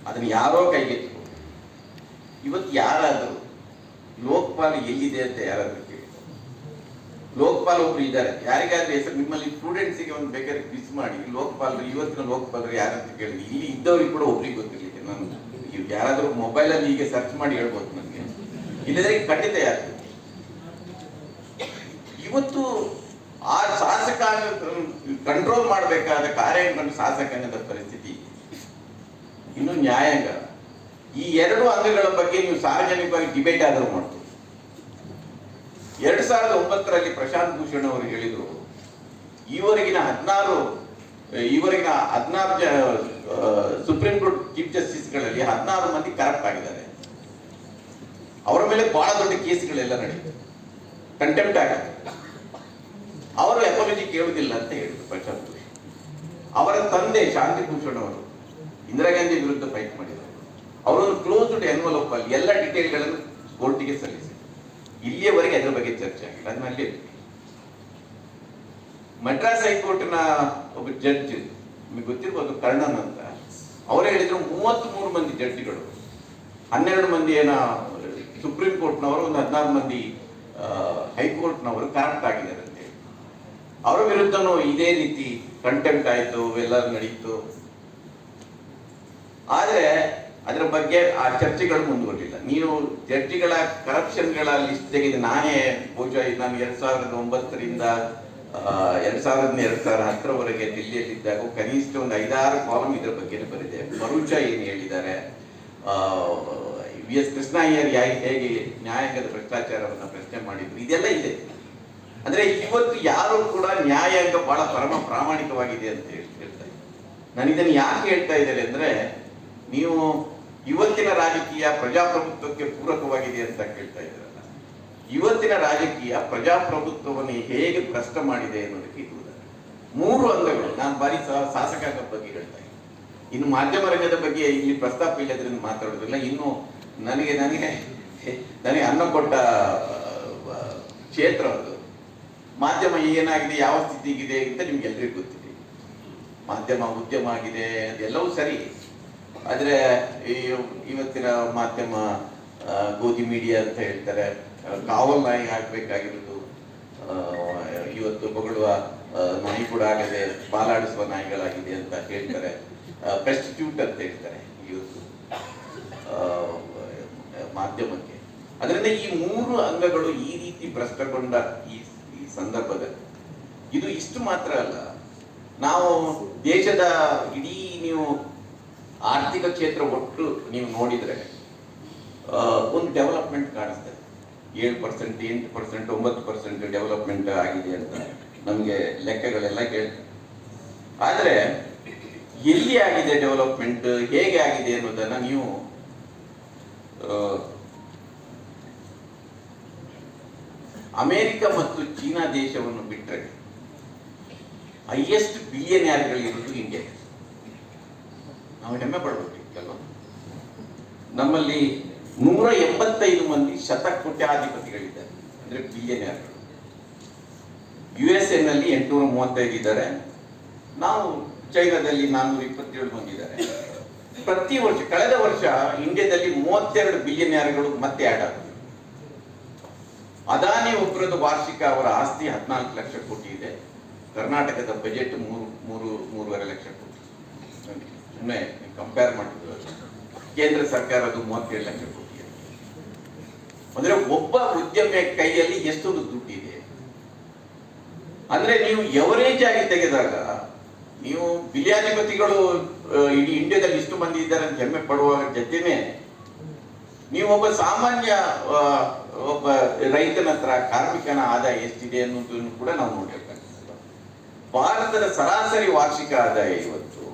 ಅದನ್ನು ಯಾರೋ ಕೈಗೆತ್ತಿಕೊಂಡು ಇವತ್ತು ಯಾರಾದರೂ ಲೋಕ್ಪಾಲ್ ಎಲ್ಲಿದೆ ಅಂತ ಯಾರಾದರೂ ಕೇಳಿ ಲೋಕ್ಪಾಲ್ ಒಬ್ರು ಇದ್ದಾರೆ. ಯಾರಿಗಾದ್ರೂ ಹೆಸರು, ನಿಮ್ಮಲ್ಲಿ ಸ್ಟೂಡೆಂಟ್ಸಿಗೆ ಒಂದು ಬೇಕಾದ್ರೆ ಮಿಸ್ ಮಾಡಿ. ಲೋಕ್ಪಾಲ್ ಇವತ್ತಿನ ಲೋಕಪಾಲರು ಯಾರಂತ ಕೇಳಿ ಇಲ್ಲಿ ಇದ್ದವ್ರಿಗೆ ಕೂಡ ಒಬ್ರಿಗೆ ಗೊತ್ತಿರಲಿಕ್ಕೆ ನಾನು ಯಾರಾದ್ರೂ ಮೊಬೈಲಲ್ಲಿ ಹೀಗೆ ಸರ್ಚ್ ಮಾಡಿ ಹೇಳ್ಬೋದು ನನಗೆ. ಇಲ್ಲದ್ರೆ ಖಂಡಿತ ಯಾರು? ಇವತ್ತು ಆ ಶಾಸಕಾಂಗ ಕಂಟ್ರೋಲ್ ಮಾಡಬೇಕಾದ ಕಾರ್ಯಾಂಗ ಶಾಸಕಾಂಗದ ಪರಿಸ್ಥಿತಿ. ಇನ್ನು ನ್ಯಾಯಾಂಗ. ಈ ಎರಡು ಅಂಗಗಳ ಬಗ್ಗೆ ನೀವು ಸಾರ್ವಜನಿಕವಾಗಿ ಡಿಬೇಟ್ ಆದರೂ ಮಾಡ್ತೀವಿ. ಎರಡ್ ಸಾವಿರದ ಒಂಬತ್ತರಲ್ಲಿ ಪ್ರಶಾಂತ್ ಭೂಷಣ್ ಅವರು ಹೇಳಿದರು, ಈವರೆಗಿನ ಹದಿನಾರು ಈವರೆಗಿನ ಹದಿನಾರು ಸುಪ್ರೀಂ ಕೋರ್ಟ್ ಚೀಫ್ ಜಸ್ಟಿಸ್ಗಳಲ್ಲಿ ಹದಿನಾರು ಮಂದಿ ಕರಪ್ಟ್ ಆಗಿದ್ದಾರೆ. ಅವರ ಮೇಲೆ ಬಹಳ ದೊಡ್ಡ ಕೇಸ್ಗಳೆಲ್ಲ ನಡೆಯುತ್ತೆ ಕಂಟೆಂಪ್ಟ್ ಆಗುತ್ತೆ ಅವರು ಅಪಾಲಜಿ ಕೇಳುವುದಿಲ್ಲ ಅಂತ ಹೇಳಿದ್ರು ಪ್ರಶಾಂತ್ ಅವರ ತಂದೆ ಶಾಂತಿ ಭೂಷಣ್ ಅವರು ಇಂದಿರಾ ಗಾಂಧಿ ವಿರುದ್ಧ ಫೈಟ್ ಮಾಡಿದರು. ಅವರೊಂದು ಕ್ಲೋಸ್ಡ್ ಎನ್ವಲಪ್ ಅಲ್ಲಿ ಎಲ್ಲ ಡೀಟೇಲ್ಗಳನ್ನು ಕೋರ್ಟಿಗೆ ಸಲ್ಲಿಸಿ ಇಲ್ಲಿಯವರೆಗೆ ಅದರ ಬಗ್ಗೆ ಚರ್ಚೆ ಆಗಿಲ್ಲ. ಅದನ್ನ ಅಲ್ಲಿ ಹೈಕೋರ್ಟ್ನ ಒಬ್ಬ ಜಡ್ಜ್ ನಿಮಗೆ ಗೊತ್ತಿರ್ಬೋದು ಕರ್ಣನ್ ಅಂತ. ಅವರು ಹೇಳಿದ್ರು ಮೂವತ್ತ್ ಮೂರು ಮಂದಿ ಜಡ್ಜ್ಗಳು ಹನ್ನೆರಡು ಮಂದಿ ಏನ ಸುಪ್ರೀಂ ಕೋರ್ಟ್ನವರು, ಒಂದು ಹದಿನಾರು ಮಂದಿ ಹೈಕೋರ್ಟ್ನವರು ಕರೆಕ್ಟ್ ಆಗಿದ್ದಾರೆ. ಅವರ ವಿರುದ್ಧನೂ ಇದೇ ರೀತಿ ಕಂಟೆಂಟ್ ಆಯಿತು ಎಲ್ಲ ನಡೀತು. ಆದರೆ ಅದರ ಬಗ್ಗೆ ಆ ಚರ್ಚೆಗಳು ಮುಂದುವರಿಲ್ಲ ನೀವು ಜಡ್ಜಿಗಳ ಕರಪ್ಷನ್ಗಳ ಲಿಸ್ಟ್ ತೆಗೆದು ನಾನೇ ಬಹುಶಃ ನಾನು ಎರಡ್ ಸಾವಿರದ ಒಂಬತ್ತರಿಂದ ಎರಡ್ ಸಾವಿರದ ಎರಡ್ ಸಾವಿರದ ಹತ್ತರವರೆಗೆ ದಿಲ್ಲಿಯಲ್ಲಿದ್ದಾಗ ಕನಿಷ್ಠ ಒಂದು ಐದಾರು ಕಾಲಮ್ ಇದರ ಬಗ್ಗೆ ಬರಿದೆ. ಮರುಚ ಏನು ಹೇಳಿದ್ದಾರೆ? ವಿ ಎಸ್ ಕೃಷ್ಣಯ್ಯರ್ ಹೇಗೆ ನ್ಯಾಯಾಂಗದ ಭ್ರಷ್ಟಾಚಾರವನ್ನು ಪ್ರಶ್ನೆ ಮಾಡಿದ್ರು? ಇದೆಲ್ಲ ಇದೆ. ಅಂದ್ರೆ ಇವತ್ತು ಯಾರು ಕೂಡ ನ್ಯಾಯಾಂಗ ಬಹಳ ಪರಮ ಪ್ರಾಮಾಣಿಕವಾಗಿದೆ ಅಂತ ಹೇಳ್ತಾ ಹೇಳ್ತಾರೆ ನಾನು ಇದನ್ನು ಯಾಕೆ ಹೇಳ್ತಾ ಇದ್ದೇನೆ ಅಂದ್ರೆ ನೀವು ಇವತ್ತಿನ ರಾಜಕೀಯ ಪ್ರಜಾಪ್ರಭುತ್ವಕ್ಕೆ ಪೂರಕವಾಗಿದೆ ಅಂತ ಕೇಳ್ತಾ ಇದ್ದಾರಲ್ಲ. ಇವತ್ತಿನ ರಾಜಕೀಯ ಪ್ರಜಾಪ್ರಭುತ್ವವನ್ನು ಹೇಗೆ ಭ್ರಷ್ಟ ಮಾಡಿದೆ ಅನ್ನೋದಕ್ಕೆ ಇದು. ಮೂರು ಅಂಗಗಳು ನಾನು ಬಾರಿ ಶಾಸಕಾಂಗ ಬಗ್ಗೆ ಹೇಳ್ತಾ ಇದ್ದೀನಿ. ಇನ್ನು ಮಾಧ್ಯಮ ರಂಗದ ಬಗ್ಗೆ ಇಲ್ಲಿ ಪ್ರಸ್ತಾಪ ಇಲ್ಲದ್ರಿಂದ ಮಾತಾಡೋದಿಲ್ಲ. ಇನ್ನು ನನಗೆ ನನಗೆ ನನಗೆ ಅನ್ನ ಕೊಟ್ಟ ಕ್ಷೇತ್ರ ಅದು ಮಾಧ್ಯಮ ಏನಾಗಿದೆ, ಯಾವ ಸ್ಥಿತಿಗಿದೆ ಅಂತ ನಿಮ್ಗೆಲ್ಲರಿಗೂ ಗೊತ್ತಿದೆ. ಮಾಧ್ಯಮ ಉದ್ಯಮ ಆಗಿದೆ, ಅದೆಲ್ಲವೂ ಸರಿ. ಆದರೆ ಈ ಇವತ್ತಿನ ಮಾಧ್ಯಮ ಗೋಧಿ ಮೀಡಿಯಾ ಅಂತ ಹೇಳ್ತಾರೆ ಕಾವಲ್ ನಾಯಿ ಹಾಕಬೇಕಾಗಿರೋದು ಇವತ್ತು ಬೊಗಳುವ ನಾಯಿ ಕೂಡ ಆಗದೆ ಬಾಲಾಡಿಸುವ ನಾಯಿಗಳಾಗಿದೆ ಅಂತ ಹೇಳ್ತಾರೆ. ಪ್ರೆಸ್ಟಿಟ್ಯೂಟ್ ಅಂತ ಹೇಳ್ತಾರೆ ಇವತ್ತು ಮಾಧ್ಯಮಕ್ಕೆ. ಅದರಿಂದ ಈ ಮೂರು ಅಂಗಗಳು ಈ ರೀತಿ ಭ್ರಷ್ಟಗೊಂಡ ಈ ಸಂದರ್ಭದಲ್ಲಿ ಇದು ಇಷ್ಟು ಮಾತ್ರ ಅಲ್ಲ. ನಾವು ದೇಶದ ಇಡೀ ನೀವು ಆರ್ಥಿಕ ಕ್ಷೇತ್ರ ಒಟ್ಟು ನೀವು ನೋಡಿದರೆ ಒಂದು ಡೆವಲಪ್ಮೆಂಟ್ ಕಾಣಿಸ್ತದೆ ಏಳು ಪರ್ಸೆಂಟ್ ಎಂಟು ಪರ್ಸೆಂಟ್ ಒಂಬತ್ತು ಪರ್ಸೆಂಟ್ ಡೆವಲಪ್ಮೆಂಟ್ ಆಗಿದೆ ಅಂತ ನಮಗೆ ಲೆಕ್ಕಗಳೆಲ್ಲ ಕೇಳ್ತಾರೆ. ಆದರೆ ಎಲ್ಲಿ ಆಗಿದೆ ಡೆವಲಪ್ಮೆಂಟ್ ಹೇಗೆ ಆಗಿದೆ ಅನ್ನೋದನ್ನು ನೀವು ಆ, ಅಮೆರಿಕ ಮತ್ತು ಚೀನಾ ದೇಶವನ್ನು ಬಿಟ್ಟರೆ ಹೈಯೆಸ್ಟ್ ಬಿಲಿಯನ್ಯಾರ್ಗಳಿರುವುದು ಇಂಡಿಯಾ ನಾವು ಹೆಮ್ಮೆ ಪಡಬೇಕು ಕೆಲವು ನಮ್ಮಲ್ಲಿ ನೂರ ಎಂಬತ್ತೈದು ಮಂದಿ ಶತಕೋಟ್ಯಾಧಿಪತಿಗಳಿದ್ದಾರೆ. ಅಂದ್ರೆ ಬಿಲಿಯನ್ಯಾರ್ಗಳು ಯು ಎಸ್ ಎ ನಲ್ಲಿ ಎಂಟುನೂರ ಮೂವತ್ತೈದು ಇದ್ದಾರೆ. ನಾವು ಚೈನಾದಲ್ಲಿ ನಾನ್ನೂರ ಇಪ್ಪತ್ತೇಳು ಮಂದಿ ಇದ್ದಾರೆ. ಪ್ರತಿ ವರ್ಷ, ಕಳೆದ ವರ್ಷ ಇಂಡಿಯಾದಲ್ಲಿ ಮೂವತ್ತೆರಡು ಬಿಲಿಯನ್ಯಾರ್ಗಳು ಮತ್ತೆ ಆಡ್ ಆದರು ಅದಾನಿ ಒಬ್ಬರದ್ದು ವಾರ್ಷಿಕ ಅವರ ಆಸ್ತಿ ಹದಿನಾಲ್ಕು ಲಕ್ಷ ಕೋಟಿ ಇದೆ. ಕರ್ನಾಟಕದ ಬಜೆಟ್ ಮೂರು ಮೂರು, ಮೂರುವರೆ ಲಕ್ಷ ಕೋಟಿ. ಸುಮ್ಮನೆ ಕಂಪೇರ್ ಮಾಡಿದ್ರು ಕೇಂದ್ರ ಸರ್ಕಾರದ್ದು ಮೂವತ್ತೇಳು ಲಕ್ಷ ಕೋಟಿ ಇದೆ. ಅಂದ್ರೆ ಒಬ್ಬ ಉದ್ಯಮಿಯ ಕೈಯಲ್ಲಿ ಎಷ್ಟೊಂದು ದುಡ್ಡಿದೆ ಅಂದ್ರೆ ನೀವು ಎವರೇಜ್ ಆಗಿ ತೆಗೆದಾಗ ನೀವು ಬಿಲಿಯಾಧಿಪತಿಗಳು ಇಡೀ ಇಂಡಿಯಾದಲ್ಲಿ ಇಷ್ಟು ಮಂದಿ ಇದ್ದಾರೆ ಅಂತ ಹೆಮ್ಮೆ ಪಡುವ ಜೊತೆನೆ ನೀವು ಒಬ್ಬ ಸಾಮಾನ್ಯ ಒಬ್ಬ ರೈತನ ಹತ್ರ ಕಾರ್ಮಿಕನ ಆದಾಯ ಎಷ್ಟಿದೆ ಅನ್ನೋದನ್ನು ಕೂಡ ನಾವು ನೋಡಿರ್ತಕ್ಕಂಥದ್ದು ಭಾರತದ ಸರಾಸರಿ ವಾರ್ಷಿಕ ಆದಾಯ ಇವತ್ತು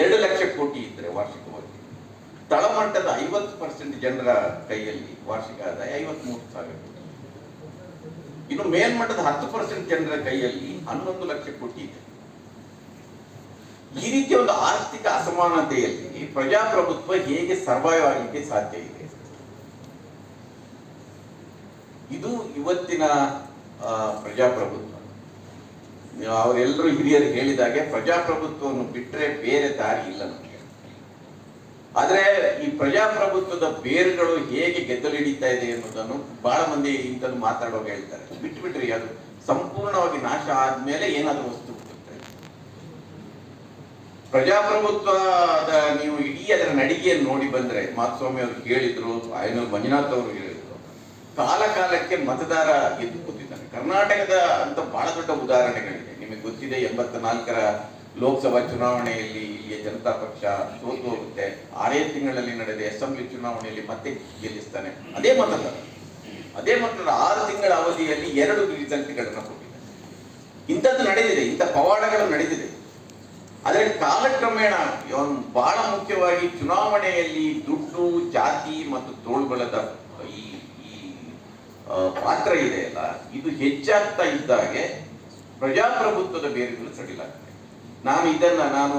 ಎರಡು ಲಕ್ಷ ಕೋಟಿ ಇದ್ರೆ ವಾರ್ಷಿಕವಾಗಿ. ತಳಮಟ್ಟದ ಐವತ್ತು ಪರ್ಸೆಂಟ್ ಜನರ ಕೈಯಲ್ಲಿ ವಾರ್ಷಿಕ ಆದಾಯ ಐವತ್ಮೂರು ಸಾವಿರ ಕೋಟಿ. ಇನ್ನು ಮೇಲ್ಮಟ್ಟದ ಹತ್ತು ಪರ್ಸೆಂಟ್ ಜನರ ಕೈಯಲ್ಲಿ ಹನ್ನೊಂದು ಲಕ್ಷ ಕೋಟಿ ಇದೆ. ಈ ರೀತಿಯ ಒಂದು ಆರ್ಥಿಕ ಅಸಮಾನತೆಯಲ್ಲಿ ಪ್ರಜಾಪ್ರಭುತ್ವ ಹೇಗೆ ಸರ್ವೈವ್ ಆಗಲಿಕ್ಕೆ ಸಾಧ್ಯ ಇದೆ? ಇದು ಇವತ್ತಿನ ಪ್ರಜಾಪ್ರಭುತ್ವ. ಅವರೆಲ್ಲರೂ ಹಿರಿಯರು ಹೇಳಿದಾಗೆ ಪ್ರಜಾಪ್ರಭುತ್ವವನ್ನು ಬಿಟ್ಟರೆ ಬೇರೆ ದಾರಿ ಇಲ್ಲ ನಮಗೆ. ಆದ್ರೆ ಈ ಪ್ರಜಾಪ್ರಭುತ್ವದ ಬೇರುಗಳು ಹೇಗೆ ಗೆದ್ದಲು ಹಿಡಿತಾ ಇದೆ ಅನ್ನೋದನ್ನು ಬಹಳ ಮಂದಿ ಇಂಥದ್ದು ಮಾತಾಡುವಾಗ ಹೇಳ್ತಾರೆ. ಬಿಟ್ಟು ಬಿಟ್ರಿ ಅದು ಸಂಪೂರ್ಣವಾಗಿ ನಾಶ ಆದ್ಮೇಲೆ ಏನಾದರೂ ವಸ್ತು ಪ್ರಜಾಪ್ರಭುತ್ವದ ನೀವು ಇಡೀ ಅದರ ನಡಿಗೆಯನ್ನು ನೋಡಿ ಬಂದ್ರೆ ಮಾಧುಸ್ವಾಮಿ ಅವರು ಹೇಳಿದ್ರು, ಆಯನೂರು ಮಂಜುನಾಥ್ ಅವರು ಹೇಳಿದ್ರು. ಕಾಲ ಕಾಲಕ್ಕೆ ಮತದಾರ ಗೆದ್ದು ಕೂತಿದ್ದಾನೆ ಕರ್ನಾಟಕದ ಅಂತ ಬಹಳ ದೊಡ್ಡ ಉದಾಹರಣೆಗಳಿದೆ ನಿಮಗೆ ಗೊತ್ತಿದೆ ಎಂಬತ್ತ ನಾಲ್ಕರ ಲೋಕಸಭಾ ಚುನಾವಣೆಯಲ್ಲಿ ಇಲ್ಲಿಯ ಜನತಾ ಪಕ್ಷ ಸೋತು ಹೋಗುತ್ತೆ. ಆರೇ ತಿಂಗಳಲ್ಲಿ ನಡೆದ ಅಸೆಂಬ್ಲಿ ಚುನಾವಣೆಯಲ್ಲಿ ಮತ್ತೆ ಗೆಲ್ಲಿಸ್ತಾನೆ. ಅದೇ ಮತದಾರ. ಅದೇ ಮತದಾರ ಆರು ತಿಂಗಳ ಅವಧಿಯಲ್ಲಿ ಎರಡು ರಿಸಲ್ಟ್ಗಳನ್ನು ಕೊಟ್ಟಿದ್ದಾರೆ. ಇಂಥದ್ದು ನಡೆದಿದೆ. ಇಂಥ ಪವಾಡಗಳು ನಡೆದಿದೆ. ಆದರೆ ಕಾಲಕ್ರಮೇಣ ಬಹಳ ಮುಖ್ಯವಾಗಿ ಚುನಾವಣೆಯಲ್ಲಿ ದುಡ್ಡು, ಜಾತಿ ಮತ್ತು ತೋಳ್ಬಲದ ಪಾತ್ರ ಇದೆ ಅಲ್ಲ, ಇದು ಹೆಚ್ಚಾಗ್ತಾ ಇದ್ದಾಗೆ ಪ್ರಜಾಪ್ರಭುತ್ವದ ಬೇರುಗಳು ಸಡಿಲಾಗ್ತದೆ ನಾನು ಇದನ್ನ ನಾನು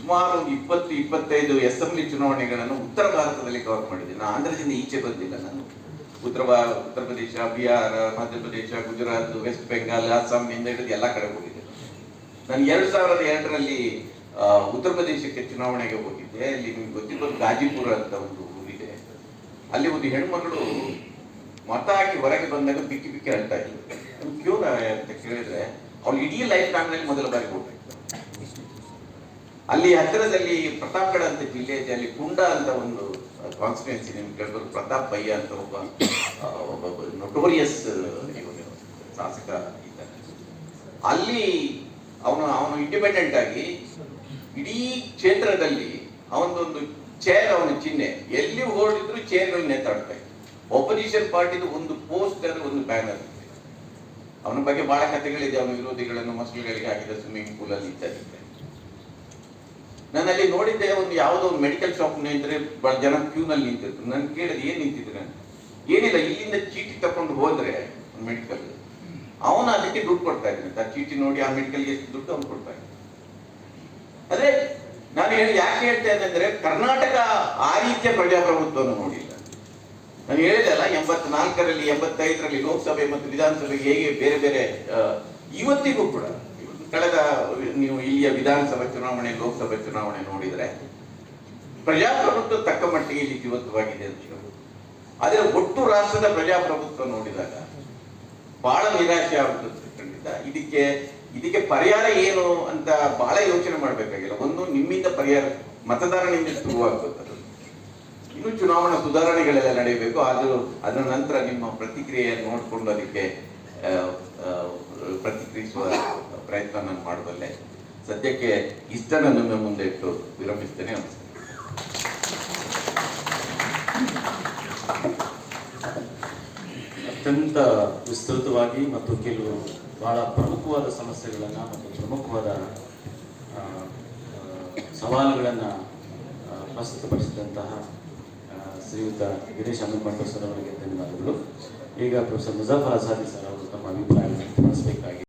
ಸುಮಾರು ಇಪ್ಪತ್ತು, ಇಪ್ಪತ್ತೈದು ಅಸೆಂಬ್ಲಿ ಚುನಾವಣೆಗಳನ್ನು ಉತ್ತರ ಭಾರತದಲ್ಲಿ ಕವರ್ ಮಾಡಿದ್ದೀನಿ ನಾನು ಆಂಧ್ರದಿಂದ ಈಚೆ ಬಂದಿಲ್ಲ ನಾನು. ಉತ್ತರ ಭಾ ಉತ್ತರ ಪ್ರದೇಶ, ಬಿಹಾರ ಮಧ್ಯಪ್ರದೇಶ ಗುಜರಾತ್, ವೆಸ್ಟ್ ಬೆಂಗಾಲ್, ಅಸ್ಸಾಂ ಇಂದ ಹಿಡಿದು ಎಲ್ಲ ಕಡೆ ಹೋಗಿದ್ದೆ. ನಾನು ಎರಡು ಸಾವಿರದ ಎರಡರಲ್ಲಿ ಉತ್ತರ ಪ್ರದೇಶಕ್ಕೆ ಚುನಾವಣೆಗೆ ಹೋಗಿದ್ದೆ. ಅಲ್ಲಿ ನಿಮ್ಗೆ ಗೊತ್ತಿರೋದು ಗಾಜಿಪುರ ಅಂತ ಒಂದು ಊರಿದೆ. ಅಲ್ಲಿ ಒಂದು ಹೆಣ್ಮಗಳು ಮತ ಹಾಕಿ ಹೊರಗೆ ಬಂದಾಗ ಬಿಕ್ಕಿ ಬಿಕ್ಕಿ ಅಳ್ತಾ ಇದ್ಲು ಕ್ಯೂ ಅಂತ ಕೇಳಿದ್ರೆ, ಅವಳು ಇಡೀ ಲೈಫ್ ಟೈಮ್ನಲ್ಲಿ ಮೊದಲ ಬಾರಿ ಹೋಗ್ಬೇಕು ಅಲ್ಲಿ ಹತ್ತಿರದಲ್ಲಿ ಪ್ರತಾಪ್ಗಡ ಅಂತ ಇದೆ ಅಲ್ಲಿ ಕುಂಡ ಅಂತ ಒಂದು ಕಾನ್ಸ್ಟಿಟ್ಯೂನ್ಸಿ ನಿಮ್ಗೆ ಕೇಳ್ಬೋದು, ಪ್ರತಾಪ್ ಬಯ್ಯ ಅಂತ ಒಬ್ಬ ಒಬ್ಬ ನೊಟೋರಿಯಸ್ ಶಾಸಕ ಅಲ್ಲಿ ಅವನು ಅವನು ಇಂಡಿಪೆಂಡೆಂಟ್ ಆಗಿ ಇಡೀ ಕ್ಷೇತ್ರದಲ್ಲಿ ಅವನದೊಂದು ಚೇರ್ ಅವನ ಚಿಹ್ನೆ. ಎಲ್ಲಿ ಓಡಿದ್ರು ಚೇರ್ಗಳು ನೇತಾಡ್ತಾ ಒಪೋಸಿಷನ್ ಪಾರ್ಟಿದು ಒಂದು ಪೋಸ್ಟರ್ ಒಂದು ಬ್ಯಾನರ್ ಅವನ ಬಗ್ಗೆ ಬಹಳ ಕಥೆಗಳಿದೆ, ಅವನ ವಿರೋಧಿಗಳನ್ನು ಮಸ್ಲುಗಳಿಗೆ ಹಾಕಿದ ಸ್ವಿಮ್ಮಿಂಗ್ ಪೂಲ್ ಅಲ್ಲಿ ಇತ್ಯಾದಿ ಅಲ್ಲಿ ನೋಡಿದ್ದೆ ಒಂದು ಯಾವುದೋ ಒಂದು ಮೆಡಿಕಲ್ ಶಾಪ್ ನಿಂತರೆ ಬಹಳ ಜನ ಕ್ಯೂ ನಲ್ಲಿ ನಿಂತಿದ್ರು. ನಾನು ಕೇಳಿದೆ, ಏನ್ ನಿಂತಿದ್ರೆ ನಾನು ಏನಿಲ್ಲ, ಇಲ್ಲಿಂದ ಚೀಟಿ ತಕೊಂಡು ಹೋದ್ರೆ ಮೆಡಿಕಲ್ ಅವನು ಅದಕ್ಕೆ ದುಡ್ಡು ಕೊಡ್ತಾ ಇದ್ದಾನೆ. ಆ ಚೀಟಿ ನೋಡಿ ಆ ಮೆಡಿಕಲ್ಗೆ ಎಷ್ಟು ದುಡ್ಡು ಅವ್ನು ಕೊಡ್ತಾ ಇದ್ದಾನೆ. ಅದೇ, ನಾನು ಹೇಳಿ, ಯಾಕೆ ಹೇಳ್ತಾ ಇದ್ದೆ ಅಂದ್ರೆ, ಕರ್ನಾಟಕ ಆ ರೀತಿಯ ಪ್ರಜಾಪ್ರಭುತ್ವವನ್ನು ನೋಡಿಲ್ಲ ನಾನು ಹೇಳಿದೆ ಅಲ್ಲ, ಎಂಬತ್ನಾಲ್ಕರಲ್ಲಿ, ಎಂಬತ್ತೈದರಲ್ಲಿ ಲೋಕಸಭೆ ಮತ್ತು ವಿಧಾನಸಭೆಗೆ ಹೇಗೆ ಬೇರೆ ಬೇರೆ ಇವತ್ತಿಗೂ ಕೂಡ ಕಳೆದ, ನೀವು ಇಲ್ಲಿಯ ವಿಧಾನಸಭಾ ಚುನಾವಣೆ, ಲೋಕಸಭೆ ಚುನಾವಣೆ ನೋಡಿದರೆ, ಪ್ರಜಾಪ್ರಭುತ್ವ ತಕ್ಕ ಮಟ್ಟಿಗೆ ಇಲ್ಲಿ ಜೀವಂತವಾಗಿದೆ ಅಂತ ಹೇಳ್ಬೋದು. ಆದರೆ ಒಟ್ಟು ರಾಷ್ಟ್ರದ ಪ್ರಜಾಪ್ರಭುತ್ವ ನೋಡಿದಾಗ ಬಹಳ ನಿರಾಶೆ ಆಗುತ್ತೆ ಖಂಡಿತ. ಇದಕ್ಕೆ ಇದಕ್ಕೆ ಪರಿಹಾರ ಏನು ಅಂತ ಬಹಳ ಯೋಚನೆ ಮಾಡಬೇಕಾಗಿಲ್ಲ. ಒಂದು ನಿಮ್ಮಿಂದ ಪರಿಹಾರ, ಮತದಾರನಿಂದ ಶುರುವಾಗಬೇಕು ಅದು. ಇನ್ನು ಚುನಾವಣಾ ಸುಧಾರಣೆಗಳೆಲ್ಲ ನಡೆಯಬೇಕು. ಆದರೂ ಅದರ ನಂತರ ನಿಮ್ಮ ಪ್ರತಿಕ್ರಿಯೆ ನೋಡಿಕೊಂಡು ಅದಕ್ಕೆ ಪ್ರತಿಕ್ರಿಯಿಸುವ ಪ್ರಯತ್ನ ನಾನು ಮಾಡಬಲ್ಲೆ ಸದ್ಯಕ್ಕೆ ಇಷ್ಟನ್ನು ನಿಮ್ಮ ಮುಂದೆ ಇಟ್ಟು ವಿರಮಿಸ್ತೇನೆ. ಅತ್ಯಂತ ವಿಸ್ತೃತವಾಗಿ ಮತ್ತು ಕೆಲವು ಬಹಳ ಪ್ರಮುಖವಾದ ಸಮಸ್ಯೆಗಳನ್ನು ಮತ್ತು ಪ್ರಮುಖವಾದ ಸವಾಲುಗಳನ್ನು ಪ್ರಸ್ತುತಪಡಿಸಿದಂತಹ ಶ್ರೀಯುತ ಗಿರೀಶ್ ಅಮೀನ್ಮಠ ಸರ್ ಅವರಿಗೆ ಧನ್ಯವಾದಗಳು. ಈಗ ಪ್ರೊಫೆಸರ್ ಮುಜಾಫರ್ ಅಸಾದಿ ಸರ್ ಅವರು ತಮ್ಮ ಅಭಿಪ್ರಾಯವನ್ನು ತಿಳಿಸಬೇಕಾಗಿ